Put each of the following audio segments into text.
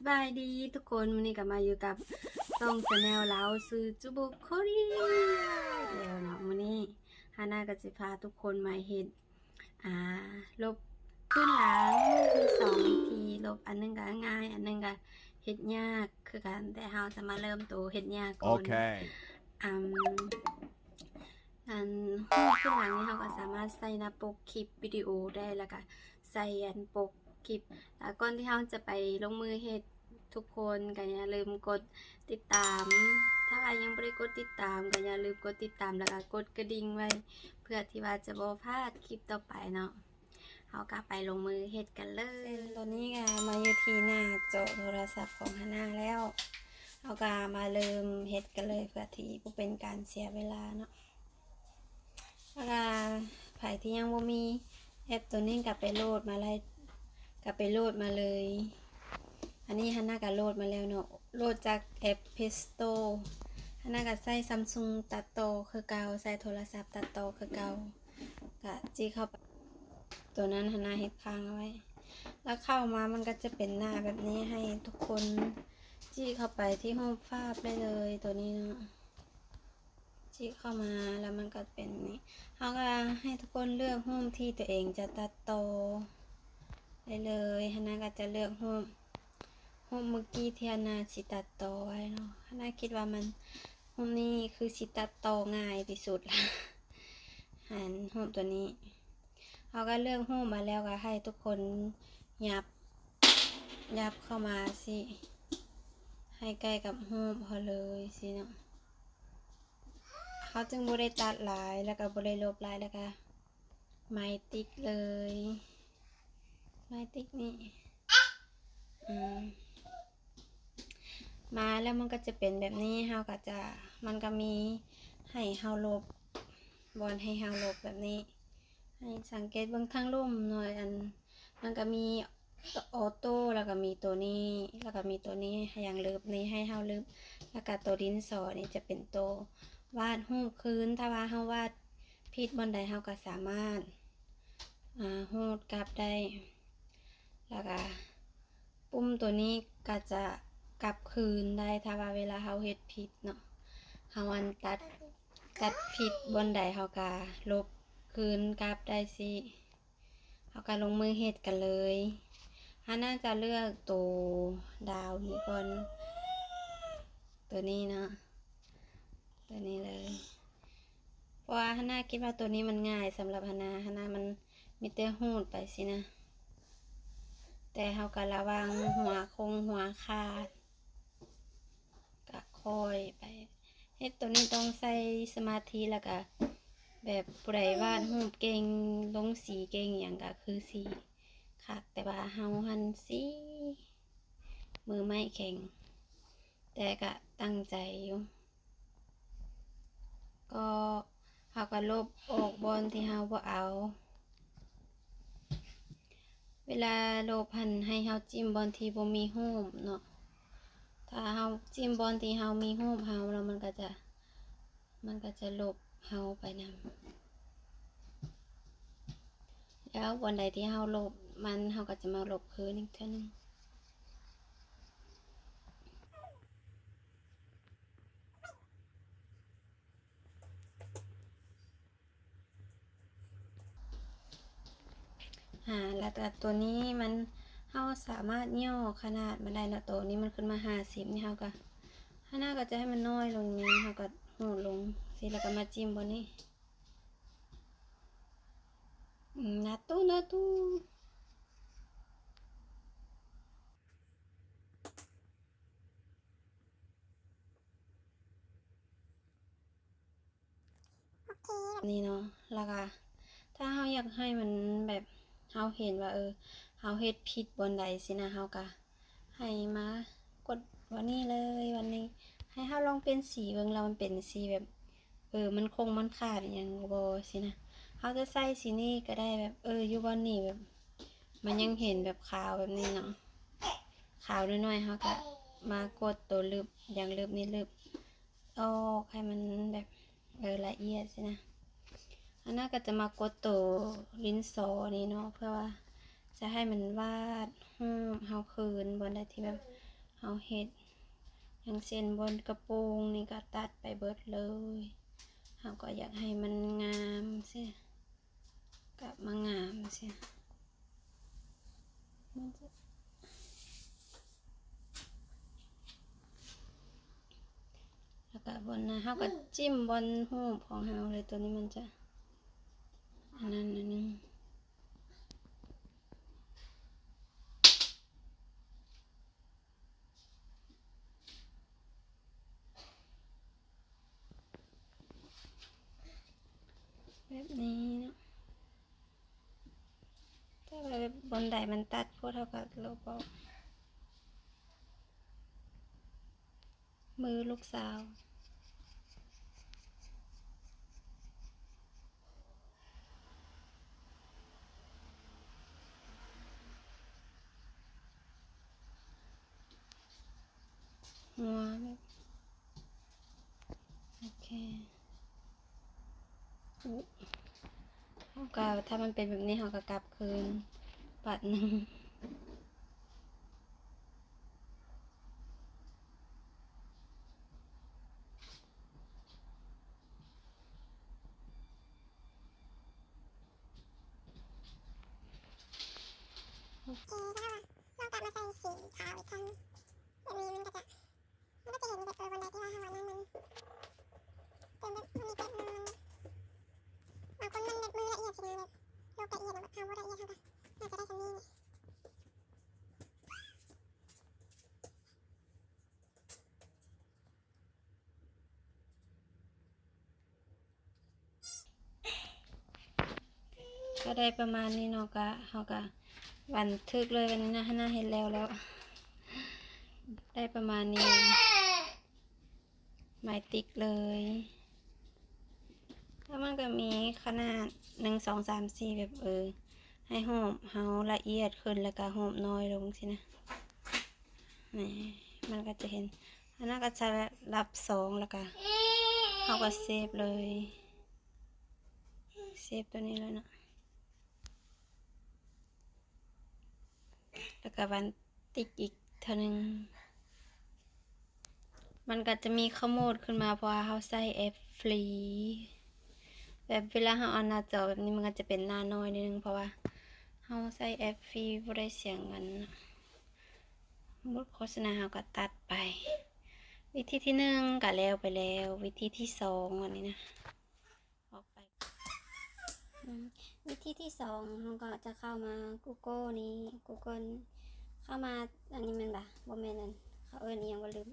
สบายดีทุกคนวันนี้ก็มาอยู่กับต้องชาแนลเราซื้อจุบุโคเรียแล้วเนาะวันนี้ฮาน่าก็จะพาทุกคนมาเห็นอ่าลบขึ้นหลังมีสองวิธีลบอันหนึงก็ง่าย อันหนึงก็เฮ็ดยากคือกันแต่เราจะมาเริ่มตัวเฮ็ดยากก่อน Okay. อืมอันห้องขึ้นหลังนี่เราก็สามารถใส่หน้าปกคลิปวิดีโอได้แล้วก็ใส่อันปก คลิปแล้วก่อนที่เราจะไปลงมือเฮ็ดทุกคนก็อย่าลืมกดติดตาม ถ้าใครยังไม่ได้กดติดตามก็อย่าลืมกดติดตามแล้วก็กดกระดิ่งไว้ เพื่อที่ว่าจะบ่พลาดคลิปต่อไปเนาะเราก็ไปลงมือเฮ็ดกันเลยตอนนี้ก็มาอยู่ที่หน้าจอโทรศัพท์ของฮาน่าแล้วเอากามาเริ่มเฮ็ดกันเลยเพื่อที่บ่เป็นการเสียเวลาเนาะเอากาไผที่ยังบ่มีแอปตัวนี้กลับไปโหลดมาเลย กลับไปโหลดมาเลย อันนี้ฮันน่าก็โหลดมาแล้วเนาะโหลดจากแอป Play Store ฮันน่าก็ใช้ Samsung ตัดต่อคือเกาใช้โทรศัพท์ตัดต่อคือเกาก็จี้เข้าไปตัวนั้นฮันน่าเฮ็ดค้างเอาไว้ แล้วเข้ามามันก็จะเป็นหน้าแบบนี้ให้ทุกคนจี้เข้าไปที่ห้องภาพได้เลยตัวนี้เนาะจี้เข้ามาแล้วมันก็เป็นนี้เขาก็ให้ทุกคนเลือกห้องที่ตัวเองจะตัดโต ได้เลยฮานาก็จะเลือกห้องห้องเมื่อกี้ที่ฮานาสิตัดต่อไว้เนาะฮานาคิดว่ามันห้องนี้คือสิตัดต่อง่ายที่สุดละหันห้องตัวนี้เขาก็เลือกห้องมาแล้วก็ให้ทุกคนยับยับเข้ามาสิให้ใกล้กับหูปเขาเลยสิเนาะเขาจึงบ่ได้ตัดหลายแล้วก็บ่ได้ลบหลายแล้วก็ไม้ติ๊กเลย ไม้ติ๊กนี่มาแล้วมันก็จะเป็นแบบนี้เฮาก็จะมันก็มีให้เฮาลบบอลให้เฮาลบแบบนี้ ให้สังเกตเบื้องทางลุ่มหน่อยอันมันก็มีออโต้แล้วก็มีตัวนี้แล้วก็มีตัวนี้ให้อย่างลืบนี้ให้เฮาลืบแล้วก็ตัวดินสอนี่จะเป็นตัววาดรูคืนถ้าว่าเฮาวาดผิดบนใดเฮาก็สามารถอ่าหูดกลับได้ แล้วก็ปุ่มตัวนี้ก็จะกลับคืนได้ถ้าว่าเวลาเฮาเฮ็ดผิดเนาะเฮาอันตัดตัดผิดบนใดเฮาก็ลบคืนกลับได้สิเอาการลงมือเฮ็ดกันเลยฮาน่าจะเลือกตัวดาวนี้ก่อนตัวนี้เนาะตัวนี้เลยเพราะว่าฮาน่าคิดว่าตัวนี้มันง่ายสำหรับฮาน่าฮาน่ามันมีแต่หูดไปสินะ แต่เฮาก็ระวังหัวคงหัวขาดก็คอยไปเฮ็ดตัวนี้ต้องใส่สมาธิแล้วก็แบบผู้ใดวาดรูปเก่งลงสีเก่งอย่างก็คือสีคักแต่ว่าเฮาหันสีมือไม่แข็ง แต่ก็ตั้งใจอยู่ก็เฮาก็ลบออกบอลที่เฮาบ่เอา เวลาโลพันให้เฮาจิ้มบอลที่บ่มีรูมเนาะ ถ้าเฮาจิ้มบอลที่เฮามีรูมเฮาแล้วมันก็จะ มันก็จะลบเฮาไปนำแล้ววันใดที่เฮาลบมันเฮาก็จะมาลบคืนอีกเท่านึงอ่า แล้วแต่ตัวนี้มันเฮาสามารถย่อขนาดมันได้นะตัวนี้มันขึ้นมาห้าสิบนี่เฮาก็ข้างหน้าก็จะให้มันน้อยลงนี้เฮาก็หูลงสิแล้วก็มาจิ้มบนนี้นาตู้นาตู้นี่เนาะแล้วก็ถ้าเฮาอยากให้มันแบบ เฮาเห็นว่าเออเฮาเฮ็ดผิดบนใดสินะเฮาก็ให้มากดวันนี้เลยวันนี้ ให้เฮาลองเป็นสีเบิ่งแล้วมันเป็นสีแบบ เออ มันคงมันขาดอย่างบ่สินะเขาจะใส่สีนี้ก็ได้แบบ เอออยู่บนนี่แบบ มันยังเห็นแบบขาวแบบนี้เนาะขาวน้อยๆเขาก็มากดตัวลึบอย่างลึบนี่ลึบออกให้มันแบบเออละเอียดสินะ อันนั้นก็จะมากดตัวลิ้นโซนี่เนาะเพื่อว่า จะให้มันวาดห้มเฮาคืนบนได้ที่แบบเฮาเฮ็ดอย่างเช่นบนกระโปรงนี่ก็ตัดไปเบิดเลยเฮาก็อยากให้มันงามสิกลับมางามสิมันจะแล้วก็บนนะเฮาก็จิ้มบนหูของเฮาเลยตัวนี้มันจะ อันนั้นอันนึงแบบนี้เนาะถ้าแบบบนไดมันตัดพวกเท่ากับลบออกมือลูกสาว หัวแบบโอเคอุ๊ยเขาก็ถ้ามันเป็นแบบนี้เขาก็กลับคืนปัดหนึ่งทีนี้ถ้าเรากลับมาใส่สีขาวอีกครั้งแบบนี้มันก็จะมัน ก็จะเห็นแบบเออบนไดที่ว่าข้างหลังนั้นมันเป็นแบบมันมีแบบมันบางคนมันแบบมือละเอียดสินะแบบโลกละเอียดแบบทำว่าละเอียดเท่ากันน่าจะได้สำนีนี่ก็ได้ประมาณนี้เนาะก็เขาก็บันทึกเลยวันนี้นะฮะน่าเห็นแล้วแล้ว ได้ประมาณนี้ หมายติ๊กเลย แล้วมันก็มีขนาดหนึ่งสองสามสี่แบบเออ ให้หอมเฮาละเอียดขึ้นแล้วก็หอมน้อยลงสินะนี่มันก็จะเห็นอันนั้นก็จะรับสองแล้วก็เขาก็เซฟเลยเซฟตัวนี้เลยเนาะแล้วก็บันติกอีกเท่านึง มันก็จะมีขโมดขึ้นมาเพราะว่าเขาใส่แอปฟรี แบบเวลาเขาเอาหน้าจอแบบนี้มันก็จะเป็นหน้าน้อยนิดนึงเพราะว่าเขาใส่แอปฟรีบ่ได้เสียงเงินมุดโฆษณาเขาก็ตัดไป วิธีที่หนึ่งก็แล้วไปแล้ว วิธีที่สองวันนี้นะออกไปวิธีที่สองเราก็จะเข้ามา Google นี้ Google เข้ามาอันนี้มันแบ่บ่แม่นอันเขาเอิ้นอีหยังบ่ลืม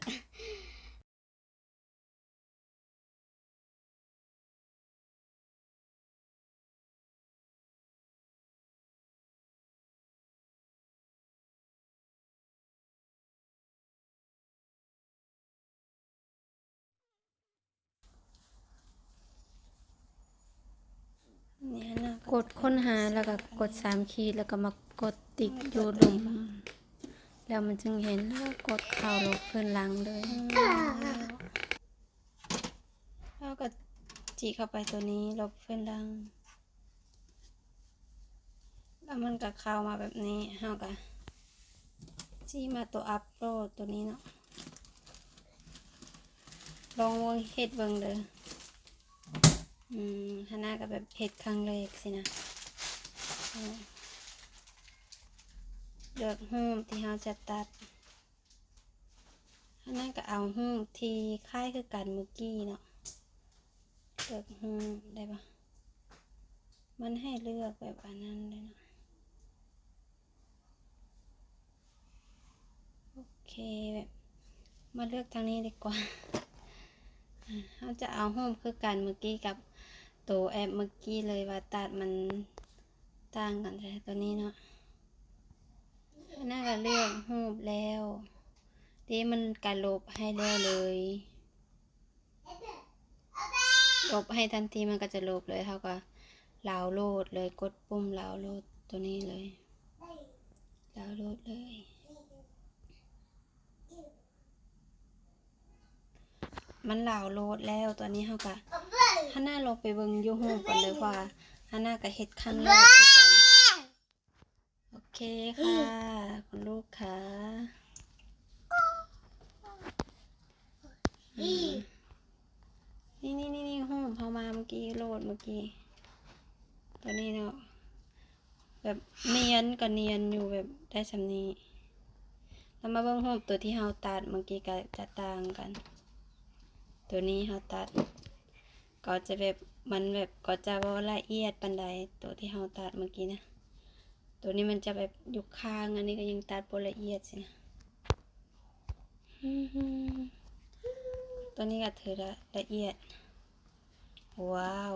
ดค้นหาแล้วก็กดสามขีดแล้วก็มากดติ๊กอยู่หลุม แล้วมันจึงเห็นแล้วก็กดเข้าลบเพื่อนหลังเลยแล้วก็จีเข้าไปตัวนี้ลบเพื่อนหลัง แล้วมันก็เข้ามาแบบนี้เฮาก็จี้มาตัวอัพโหลดตัวนี้เนาะลองเบิ่งเฮ็ดเบิ่งเด้อ อืมฮาน่าก็แบบเห็ดครั้งแรกสินะเลือกหูปที่เราจะตัดฮาน่าก็เอาหูปที่คล้ายคือกันเมื่อกี้เนาะเลือกหูปได้ปะมันให้เลือกแบบอันนั้นเลยเนาะโอเคแบบมาเลือกทางนี้ดีกว่าอ่าเราจะเอาโฮมคือกันเมื่อกี้กับ ตัวแอปเมื่อกี้เลยว่าตัดมันต่างกันใช่ตัวนี้เนาะน่าจะเลือกโฮมแล้วทีมันการลบให้แล้เลยลบให้ทันทีมันก็จะลบเลยเท่ากับลาวโลดเลยกดปุ่มลาวโลดตัวนี้เลยลาวโลดเลย มันเหลาโลดแล้วตอนนี้เฮาก็ฮันน่าลงไปเบิงยูฮูก่อนเลยว่าฮันน่าก็เห็ดครั้งแรกคืกันโอเคค่ะ คุณลูกค่ะนี่นี่นี่นี่หูมเขมาเมื่อกี้โหลดเมื่อกี้ตอนนี้เนาะแบบเนียนกับเนียนอยู่แบบได้สำนีแล้วมาเบิ่งหูมตัวที่เฮาตัดเมื่อกี้กับจะต่างกัน ตัวนี้เฮาตัด ก็จะแบบมันแบบก็จะบ่ละเอียดปันใดตัวที่เฮาตัดเมื่อกี้นะ ตัวนี้มันจะแบบอยู่ข้างอันนี้ก็ยังตัดบ่ละเอียดสินะตัวนี้ก็ถือละละเอียด ว้าว